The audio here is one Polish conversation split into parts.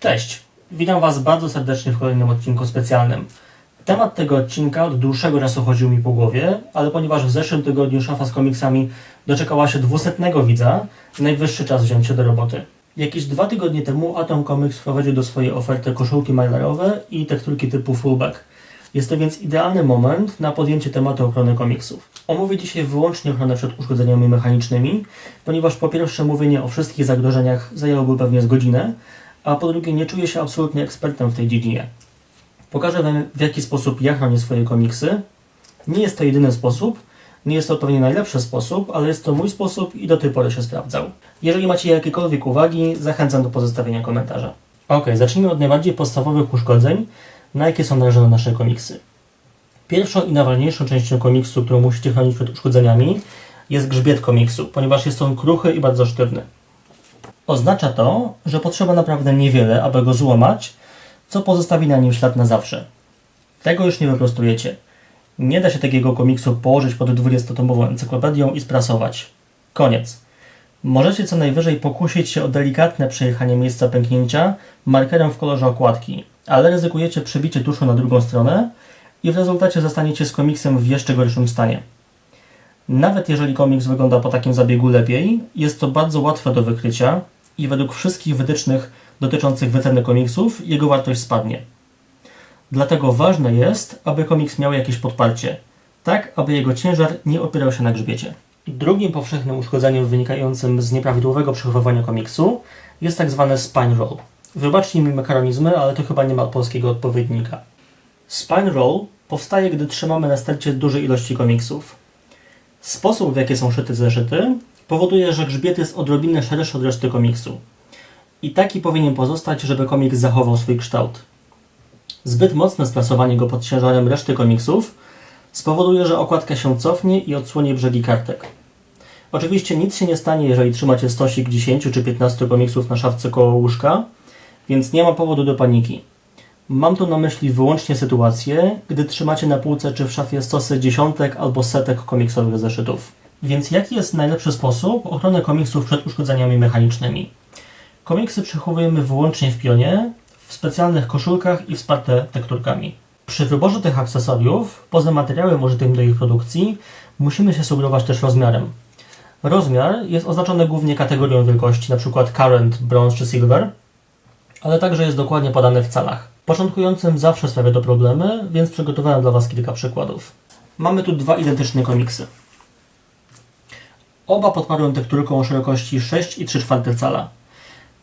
Cześć, witam Was bardzo serdecznie w kolejnym odcinku specjalnym. Temat tego odcinka od dłuższego czasu chodził mi po głowie, ale ponieważ w zeszłym tygodniu szafa z komiksami doczekała się dwusetnego widza, najwyższy czas wziąć się do roboty. Jakieś dwa tygodnie temu Atom Comics wprowadził do swojej oferty koszulki mylarowe i tekturki typu fullback. Jest to więc idealny moment na podjęcie tematu ochrony komiksów. Omówię dzisiaj wyłącznie ochronę przed uszkodzeniami mechanicznymi, ponieważ po pierwsze mówienie o wszystkich zagrożeniach zajęłoby pewnie z godzinę, a po drugie nie czuję się absolutnie ekspertem w tej dziedzinie. Pokażę Wam w jaki sposób ja chronię swoje komiksy. Nie jest to jedyny sposób, nie jest to pewnie najlepszy sposób, ale jest to mój sposób i do tej pory się sprawdzał. Jeżeli macie jakiekolwiek uwagi, zachęcam do pozostawienia komentarza. Ok, zacznijmy od najbardziej podstawowych uszkodzeń, na jakie są narażone nasze komiksy. Pierwszą i najważniejszą częścią komiksu, którą musicie chronić przed uszkodzeniami, jest grzbiet komiksu, ponieważ jest on kruchy i bardzo sztywny. Oznacza to, że potrzeba naprawdę niewiele, aby go złamać, co pozostawi na nim ślad na zawsze. Tego już nie wyprostujecie. Nie da się takiego komiksu położyć pod 20-tomową encyklopedią i sprasować. Koniec. Możecie co najwyżej pokusić się o delikatne przejechanie miejsca pęknięcia markerem w kolorze okładki, ale ryzykujecie przebicie tuszu na drugą stronę i w rezultacie zostaniecie z komiksem w jeszcze gorszym stanie. Nawet jeżeli komiks wygląda po takim zabiegu lepiej, jest to bardzo łatwe do wykrycia i według wszystkich wytycznych dotyczących wyceny komiksów jego wartość spadnie. Dlatego ważne jest, aby komiks miał jakieś podparcie, tak aby jego ciężar nie opierał się na grzbiecie. Drugim powszechnym uszkodzeniem wynikającym z nieprawidłowego przechowywania komiksu jest tak zwane spine roll. Wybaczcie mi makaronizmy, ale to chyba nie ma polskiego odpowiednika. Spine roll powstaje, gdy trzymamy na stercie duże ilości komiksów. Sposób, w jaki są szyte zeszyty, powoduje, że grzbiet jest odrobinę szerszy od reszty komiksu. I taki powinien pozostać, żeby komiks zachował swój kształt. Zbyt mocne sprasowanie go pod ciężarem reszty komiksów spowoduje, że okładka się cofnie i odsłoni brzegi kartek. Oczywiście nic się nie stanie, jeżeli trzymacie stosik 10 czy 15 komiksów na szafce koło łóżka, więc nie ma powodu do paniki. Mam tu na myśli wyłącznie sytuację, gdy trzymacie na półce czy w szafie stosy dziesiątek albo setek komiksowych zeszytów. Więc jaki jest najlepszy sposób ochrony komiksów przed uszkodzeniami mechanicznymi? Komiksy przechowujemy wyłącznie w pionie, w specjalnych koszulkach i wsparte tekturkami. Przy wyborze tych akcesoriów, poza materiałem użytym do ich produkcji, musimy się sugerować też rozmiarem. Rozmiar jest oznaczony głównie kategorią wielkości, np. current, bronze czy silver, ale także jest dokładnie podany w calach. Początkującym zawsze sprawia to problemy, więc przygotowałem dla Was kilka przykładów. Mamy tu dwa identyczne komiksy. Oba podparłem tekturką o szerokości 6,3 cala.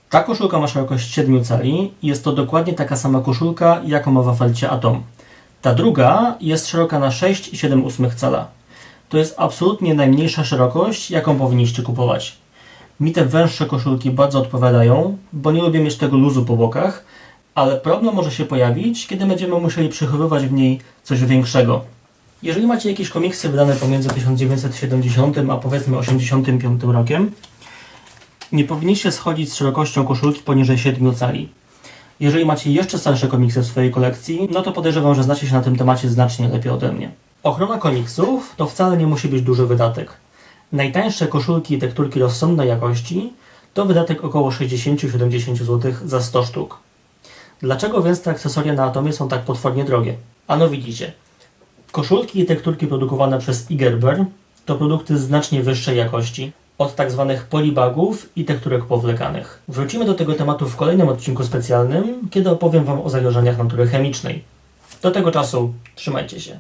Ta koszulka ma szerokość 7 cali i jest to dokładnie taka sama koszulka, jaką ma w afelcie Atom. Ta druga jest szeroka na 6,7 cala. To jest absolutnie najmniejsza szerokość, jaką powinniście kupować. Mi te węższe koszulki bardzo odpowiadają, bo nie lubię mieć tego luzu po bokach, ale problem może się pojawić, kiedy będziemy musieli przechowywać w niej coś większego. Jeżeli macie jakieś komiksy wydane pomiędzy 1970 a powiedzmy 85 rokiem, nie powinniście schodzić z szerokością koszulki poniżej 7 cali. Jeżeli macie jeszcze starsze komiksy w swojej kolekcji, no to podejrzewam, że znacie się na tym temacie znacznie lepiej ode mnie. Ochrona komiksów to wcale nie musi być duży wydatek. Najtańsze koszulki i tekturki rozsądnej jakości to wydatek około 60-70 zł za 100 sztuk. Dlaczego więc te akcesoria na Atomie są tak potwornie drogie? Ano widzicie. Koszulki i tekturki produkowane przez Igerber to produkty znacznie wyższej jakości, od tak zwanych polibagów i tekturek powlekanych. Wrócimy do tego tematu w kolejnym odcinku specjalnym, kiedy opowiem Wam o zagrożeniach natury chemicznej. Do tego czasu trzymajcie się.